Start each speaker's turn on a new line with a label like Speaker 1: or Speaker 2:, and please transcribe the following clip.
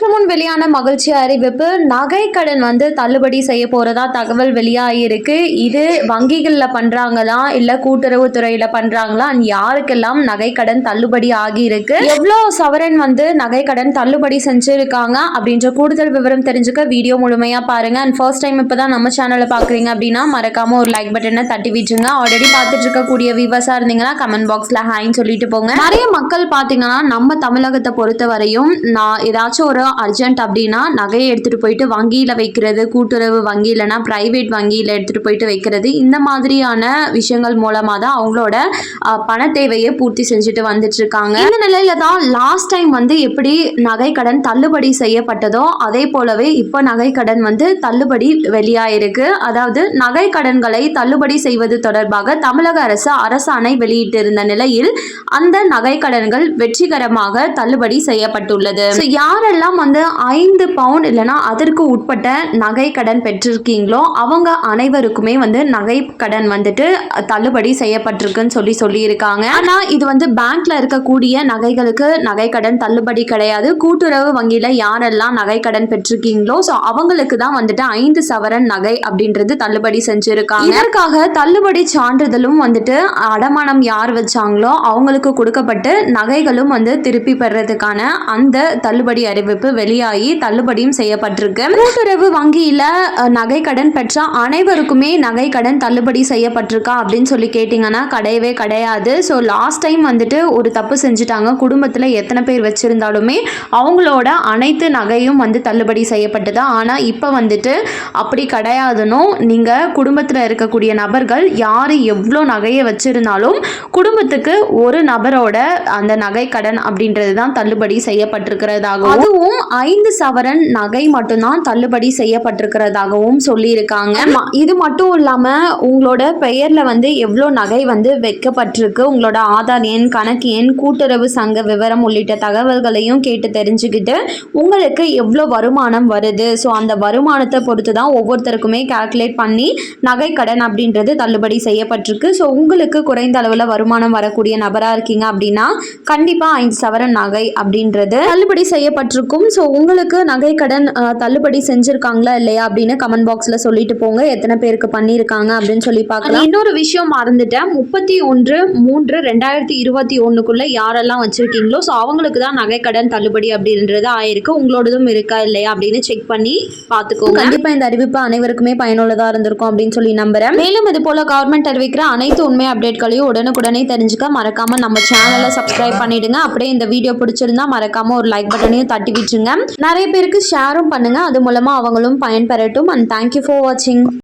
Speaker 1: சற்று முன் வெளியான மகிழ்ச்சி அறிவிப்பு நகை கடன் வந்து தள்ளுபடி செய்ய போறதா தகவல் வெளியாகிருக்கு இது வங்கிகளில் பண்றாங்களா? இல்ல கூட்டுறவுத்துறையில் பண்றாங்களா? அண்ட் யாருக்கெல்லாம் நகை கடன் தள்ளுபடி ஆகியிருக்கு? எவ்வளோ சவரன் வந்து நகை கடன் தள்ளுபடி செஞ்சிருக்காங்க? அப்படின்ற கூடுதல் விவரம் தெரிஞ்சுக்க வீடியோ முழுமையா பாருங்க. அண்ட் ஃபர்ஸ்ட் டைம் இப்பதான் நம்ம சேனலை பாக்குறீங்க அப்படின்னா மறக்காம ஒரு லைக் பட்டனை தட்டி விட்டுருங்க. ஆல்ரெடி பார்த்துட்டு இருக்கக்கூடிய வியூவர்ஸா இருந்தீங்கன்னா கமெண்ட் பாக்ஸ்ல ஹாய்ன்னு சொல்லிட்டு போங்க. நிறைய மக்கள் பாத்தீங்கன்னா நம்ம தமிழகத்தை பொறுத்த வரையும் நான் ஏதாச்சும் ஒரு அர்ஜென்ட் அப்படின்னா நகையை எடுத்துட்டு போயிட்டு வங்கியில வைக்கிறது கூட்டுறவு வங்கி இல்லைனா பிரைவேட் வங்கியில எடுத்துட்டு போயிட்டு வைக்கிறது இந்த மாதிரியான விஷயங்கள் மூலமா தான் அவங்களோட பண தேவையை பூர்த்தி செஞ்சுட்டு வந்துட்டு இருக்காங்க இந்த நிலையில தான் லாஸ்ட் டைம் வந்து எப்படி நகை கடன் தள்ளுபடி செய்யப்பட்டதோ அதே போலவே இப்போ நகை கடன் வந்து தள்ளுபடி வெளியாயிருக்கு. அதாவது நகை கடன்களை தள்ளுபடி செய்வது தொடர்பாக தமிழக அரசு அரசாணை வெளியிட்டிருந்த நிலையில் அந்த நகை கடன்கள் வெற்றிகரமாக தள்ளுபடி செய்யப்பட்டுள்ளது. யாரெல்லாம் வந்து ஐந்து பவுண்ட் இல்லைன்னா அதற்கு உட்பட்ட நகை கடன் பெற்றிருக்கீங்களோ அவங்க அனைவருக்குமே வந்து நகை கடன் வந்துட்டு தள்ளுபடி செய்யப்பட்டிருக்குன்னு சொல்லி சொல்லியிருக்காங்க. ஆனால் இது வந்து பேங்க்ல இருக்கக்கூடிய நகைகளுக்கு நகை கடன் தள்ளுபடி கிடையாது. கூட்டுறவு வங்கியில் யாரெல்லாம் நகை கடன் பெற்றிருக்கீங்களோ ஸோ அவங்களுக்கு தான் வந்துட்டு ஐந்து சவரன் நகை அப்படின்றது தள்ளுபடி செஞ்சிருக்காங்க. இதற்காக தள்ளுபடி சான்றிதழும் வந்துட்டு அடமானம் யார் வச்சாங்களோ அவங்களுக்கு கொடுக்கப்பட்டு நகைகளும் வந்து திருப்பி பெறதுக்கான அந்த தள்ளுபடி அறிவிப்பு வெளியாகி தள்ளுபடியும் செய்யப்பட்டிருக்கு. கூட்டுறவு வங்கியில நகை கடன் பெற்ற அனைவருக்குமே நகை கடன் தள்ளுபடி செய்யப்பட்டிருக்கா அப்படின்னு சொல்லி கேட்டிங்கன்னா கிடையவே கிடையாது. ஸோ லாஸ்ட் டைம் வந்துட்டு ஒரு தப்பு செஞ்சுட்டாங்க. குடும்பத்தில் எத்தனை பேர் வச்சிருந்தாலுமே அவங்களோட அனைத்து நகையும் வந்து தள்ளுபடி செய்யப்பட்டது. ஆனால் இப்போ வந்துட்டு அப்படி கிடையாதுன்னு நீங்கள் குடும்பத்தில் இருக்கக்கூடிய நபர்கள் யார் எவ்வளோ நகையை வச்சிருந்தாலும் குடும்பத்துக்கு ஒரு நபரோட அந்த நகை கடன் அப்படின்றது தான் தள்ளுபடி செய்யப்பட்டிருக்கிறதாகவும் அதுவும் ஐந்து சவரன் நகை மட்டும்தான் தள்ளுபடி செய்யப்பட்டிருக்கிறதாகவும் சொல்லியிருக்காங்க. இது மட்டும் இல்லாமல் உங்களோட பெயரில் வந்து எவ்வளோ நகை வந்து வைக்கப்பட்டிருக்கு? உங்களோட ஆதார் எண் கணக்கு எண் கூட்டுறவு சங்க விவரம் உள்ளிட்ட தகவல்களையும் கேட்டு தெரிஞ்சுக்கிட்டு உங்களுக்கு எவ்வளோ வருமானம் வருது? ஸோ அந்த வருமானத்தை பொறுத்து தான் ஒவ்வொருத்தருக்குமே கால்குலேட் பண்ணி நகை கடன் அப்படின்றது தள்ளுபடி செய்யப்பட்டிருக்கு. ஸோ உங்களுக்கு குறைந்த அளவில் வருமானம் வரக்கூடிய நபராக இருக்கீங்க அப்படின்னா கண்டிப்பாக ஐந்து சவரன் நகை அப்படின்றது தள்ளுபடி செய்யப்பட்டிருக்கும். ஸோ உங்களுக்கு நகை கடன் தள்ளுபடி செஞ்சுருக்காங்களா இல்லையா அப்படின்னு கமெண்ட் பாக்ஸில் சொல்லிட்டு போங்க. எத்தனை பேருக்கு பண்ணியிருக்காங்க அப்படின்னு சொல்லி பார்க்கலாம். இன்னொரு விஷயம் மறந்துட்டேன். முப்பத்தி ஒன்று மூன்று ரெண்டாயிரத்தி இருபத்தி ஒன்றுக்குள்ளே யாரெல்லாம் வச்சுருக்கீங்களோ ஸோ அவங்களுக்கு தான் நகை கடன் தள்ளுபடி அப்படின்றது ஆயிருக்கு. உங்களோடதும் இருக்கா இல்லையா அப்படின்னு செக் பண்ணி பார்த்துக்கோங்க. கண்டிப்பாக இந்த அறிவிப்பு அனைவருக்குமே பயனுள்ளதாக இருந்திருக்கும் அப்படின்னு சொல்லி நம்புறேன். மேலும் இது போல கவர்மெண்ட் அறிவிக்கிற அனைத்து உண்மை அப்டேட்களையும் உடனுக்குடனே தெரிஞ்சுக்க மறக்காம நம்ம சேனலை சப்ஸ்கிரைப் பண்ணிடுங்க. அப்படியே இந்த வீடியோ பிடிச்சிருந்தா மறக்காம ஒரு லைக் பட்டனையும் தட்டி விட்டுருங்க நிறைய பேருக்கு ஷேரும் பண்ணுங்க. அது மூலமா அவங்களும் பயன்பெறட்டும். அண்ட் தேங்க்யூ ஃபார் வாட்சிங்